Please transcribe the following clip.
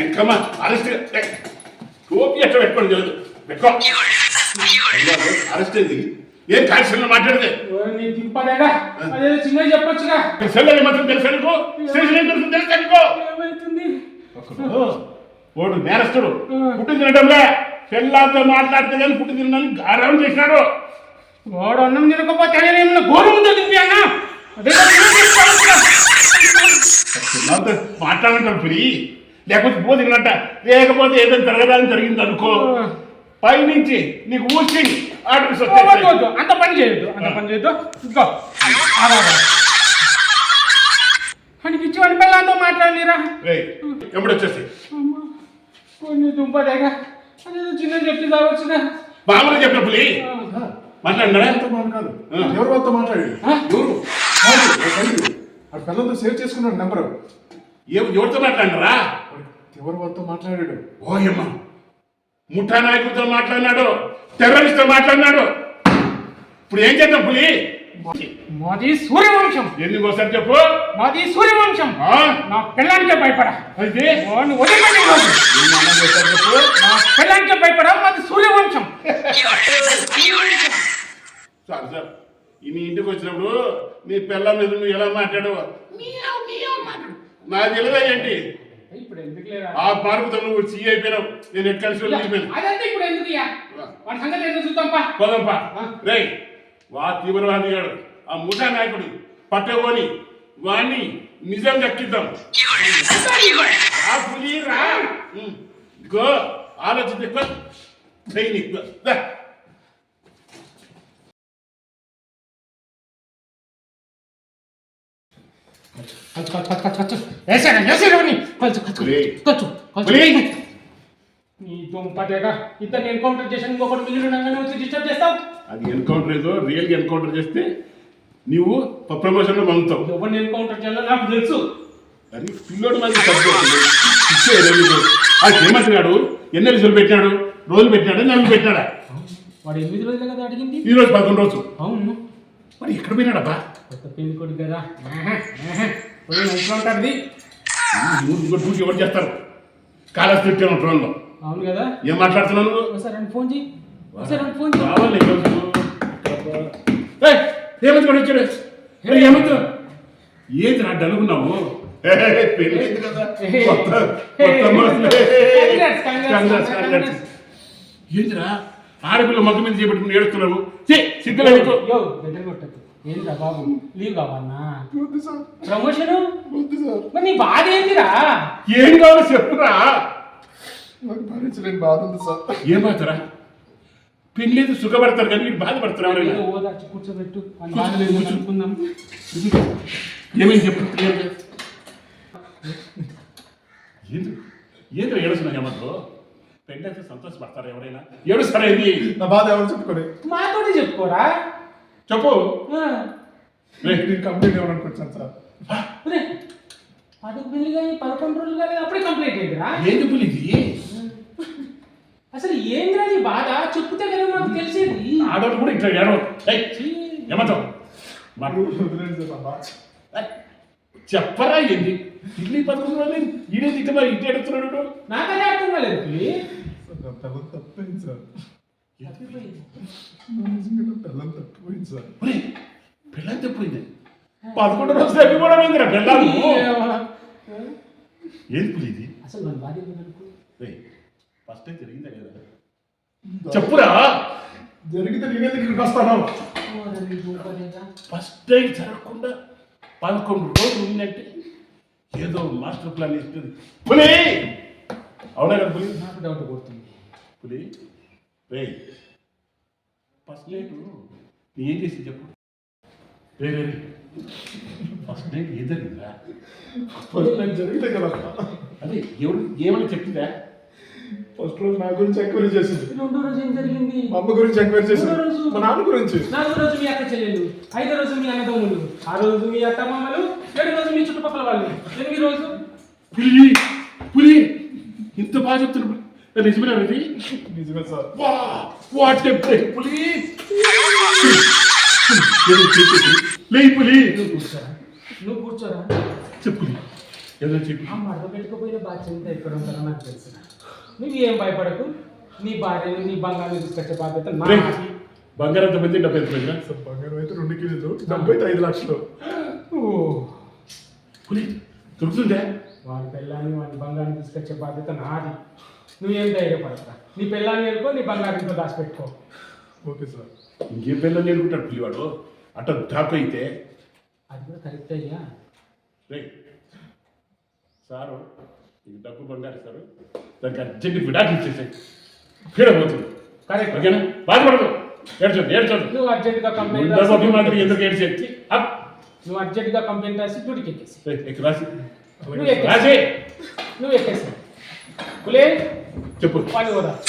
ఎంకమ్మ arrest టోపీ ఎట్లా పెట్టుకోండి తెలియదు పెట్టుకో. అరెస్ట్ అయింది ఏం కాల్సిన మాట్లాడితే? నీ దింపదేగా అదేదో చిన్నగా చెప్పొచ్చుగా. సెల్లని మాత్రం తెలుసు అనుకో స్టేషన్ ఏం తెలుసు తెలుసు అనుకో ఓడు నేరస్తుడు. పుట్టు తినడంలే పెళ్ళాంతో మాట్లాడితే కానీ పుట్టు తినడానికి గారం చేసినాడు. వాడు అన్నం తినకపోతే ఏమన్నా గోరుముద్ద తింపి అన్న? మాట్లాడంటారు పిరి లేకపోతే పోదినట్ట లేకపోతే ఏదైనా జరగడానికి జరిగింది అనుకో. పైనుంచి నీకు ఊసి ఆర్డర్స్ వద్దు. అంత పని చేయొద్దు అంత పని చేయొద్దు. ఆగాగా. అని పిచ్చి వాడి పిల్లలతో మాట్లాడలేరా రేయ్, ఎప్పుడొచ్చేసి అమ్మా, కొన్ని దుంపదేగా అదేదో చిన్న చెప్తే కావచ్చుగా మామూలుగా చెప్పిన పులి మాట్లాడినారా మాట్లాడు ఆ. ఎవరు వాళ్ళతో మాట్లాడాడు ఆ? ఎవరు? కాదు. ఆ పిల్లలతో సేవ్ చేసుకున్నాడు నెంబర్. ఎవ- ఎవరితో మాట్లాడినారా? ఎవరు వాళ్ళతో మాట్లాడాడు ఓయమ్మ ముఠా నాయకుడితో మాట్లాడినాడు టెర్రరిస్ట్తో మాట్లాడినాడు. ఇప్పుడు ఏం చేద్దాం పులి? మాది సూర్యవంశం. ఎందుకోసారి చెప్పు? మాది సూర్యవంశం. ఆ? నా పిల్లానికే భయపడా. అయితే. ఏం చెప్పు? నా పిల్లానికే భయపడా మాది సూర్యవంశం. సార్ సార్ ఈ నీ ఇంటికి వచ్చినప్పుడు నీ పిల్ల మీద నువ్వు ఎలా మాట్లాడావు? మాట్లాడు. నాకు తెలియదా ఏంటి? ఇప్పుడు ఎందుకు లేరా? ఆ పార్కుతో నువ్వు సీ అయిపోయినావు. నేను ఎట్ కలిసి వెళ్ళిపోయాను? అదంతా ఇప్పుడు ఎందుకు ఇయ్య? వాడి సంగతి ఎందుకు చూద్దాంపా పోదంపా. రే వా తీవ్రవాది గాడు. ఆ ముఠా నాయకుడు పట్టగోని. వాణ్ణి నిజం దక్కిద్దాం పులి రా. గో ఆలోచించి ఎక్కువ ట్రైన్ ఎక్కువ కచ్చు కచ్చు కచ్చు కచ్చు కచ్చు వేసారా వేసారా వాడిని. కచ్చు కచ్చు. కచ్చు కచ్చు. నీ దుంపటేగా ఇద్దరు ఎన్కౌంటర్ చేశాను ఇంకొకటి మిగిలిన ఉండగానే వచ్చి డిస్టర్బ్ చేస్తావు అది ఎన్కౌంటర్ ఏదో రియల్గా ఎన్కౌంటర్ చేస్తే నీవు ప్రమోషన్లో పొందుతావు ఎవరిని ఎన్కౌంటర్ చేయాలో నాకు తెలుసు అది పిల్లోడు మంది అది హేమంత్రి ఎన్ని రోజులు పెట్టినాడు రోజులు పెట్టినాడా నెలలు పెట్టినాడా వాడు ఎనిమిది రోజులే కదా అడిగింది ఈ రోజు పదకొండు రోజు అవును మరి ఎక్కడ పోయినాడబ్బా కొత్త పెళ్ళి కొడుకు కదా మంచిగా ఉంటుంది డ్యూటీ ఎవరు చేస్తారు? కాలేజ్ పెట్టాను ట్రైన్లో అవును కదా? ఏం మాట్లాడుతున్నావు నువ్వు? ఒకసారి ఫోన్ చేయి ఒకసారి ఫోన్ హేమంత్ కూడా వచ్చాడు ఏయ్, హేమంత్ ఏంటి నా డలుగున్నావు పెళ్ళైంది కదా. ఏంటిరా ఆడపిల్ల మగ్గ మీద చేపట్టుకుని ఏడుస్తున్నావు? ఛీ, ఏంటిరా బాబు? లీవ్ కావాలన్నా వద్దు సార్. ప్రమోషన్? వద్దు సార్. మరి నీ బాధ ఏంటిరా ఏం కావాలో చెప్పురా. నాకు భరించలేని బాధ ఉంది సార్. ఏం బాధరా పెళ్ళేది సుఖపడతారు కానీ ఎవరైనా? ఏదో ఓదార్చి కూర్చోబెట్టు. అనుకుందాం. ఏమేమి చెప్పు ఏంది? ఏంద్ర ఏడుస్తున్నా ఏమంటారు పెళ్ళైతే సంతోషపడతారు ఎవరైనా? ఏడుస్తారా ఏంది? నా బాధ ఎవరు చెప్పుకొని మాతోటి చెప్పుకోరా? చెప్పు. నేను కంప్లైంట్ ఇవ్వడానికి వచ్చాను సార్? పదకొండు బిల్లు కానీ పదకొండు రోజులు కానీ అప్పుడే కంప్లీట్ అయిందిరా. ఏంది పులి ఇది? అసలు ఏందిరా నీ బాధ? చెప్తే కదా నాకు తెలిసేది. ఆడవాళ్ళు కూడా ఇట్లా ఏడవ ఏమంటావు? మాకు చెప్పరా ఏంది? ఇల్లు పదకొండు రోజులు ఈడే తిట్టమా ఇంటి ఎడుతున్నాడు నాకదే అర్థం కాలేదు పులి. సార్, పిల్లలు తప్పిపోయింది సార్ పిల్లలు తప్పిపోయింది పదకొండు రోజులు తప్పిపోవడం ఏందిరా పిల్లలు ఏంది పులి ఇది అసలు మన బాధ ఫస్ట్ జరిగిందా లేదా చెప్పురా జరిగితే నేనే దగ్గరికి వస్తాను ఫస్ట్ టైం జరగకుండా పదకొండు రోజులు ఉందంటే ఏదో మాస్టర్ ప్లాన్ ఇస్తుంది పులి అవునా కదా పులి నాకు డౌట్ కొడుతుంది పులి రే ఫస్ట్ నైట్ నీ ఏం చేసి చెప్పు? రే. ఫస్ట్ నైట్ ఏం జరిగిందా? ఫస్ట్ నేను జరిగితే కదా. అదే ఎవరు ఏమని చెప్పిందా ఫస్ట్ రోజు నా గురించి ఎంక్వైరీ చేసింది. రెండో రోజు ఏం జరిగింది? మా అమ్మ గురించి ఎంక్వైరీ చేసింది? మా నాన్న గురించి. నాలుగో రోజు మీ అక్క చెల్లెలు ఐదో రోజు మీ అన్నదమ్ములు ఆ రోజు మీ అత్త మామలు. ఏడు రోజు మీ చుట్టుపక్కల వాళ్ళు. ఎనిమిది రోజు. పులి పులి ఇంత బాగా చెప్తున్నా ఇది నిజమే సార్. వా వాట్ ఎ బ్రేక్ పులి లే పులి నువ్వు కూర్చోరా. నువ్వు కూర్చోరా. చెప్పు ఏదో చెప్పి. ఆ మడత పెట్టుకుపోయిన బాధ్యత ఎక్కడ ఉంటారో నాకు తెలుసు. నువ్వు ఏం భయపడకు? నీ భార్యని నీ బంగారం తీసుకొచ్చే బాధ్యత. బంగారం మంది డబ్బు మంది సార్ బంగారం అయితే రెండు కిలోలు డబ్బు ఐదు లక్షలు. ఓ. పులి దొరుకుతుందే? వాడి పిల్లాన్ని వాడి బంగారం తీసుకొచ్చే బాధ్యత నాది. నువ్వేం ధైర్యపడతా నీ పిల్లాన్ని వెళ్ళిపో నీ బంగారంతో దాచిపెట్టుకో. Okay sir. ఇంకేం పిల్లలు నేర్పుకుంటాడు పిల్లివాడు? అట్ట డ్రాప్ అయితే అది కూడా కరెక్ట్ అయ్యా. రే సారు ఇది డబ్బు బంగారు సారు. దానికి అర్జెంట్ విడాకులు ఇచ్చేసాయి. పీడబోతుంది కరెక్ట్. ఓకేనా? బాధపడదు ఏడ్చొద్దు ఏడ్చొద్దు. నువ్వు అర్జెంట్గా కంప్లైంట్ రాసి ఎందుకు ఏడ్చేది నువ్వు అర్జెంట్గా కంప్లైంట్ రాసి డ్యూటీకి ఎక్కేసి. రాసి. నువ్వు ఎక్కేసి. నువ్వు ఎక్కేసి. కులే. చెప్పు. కూడా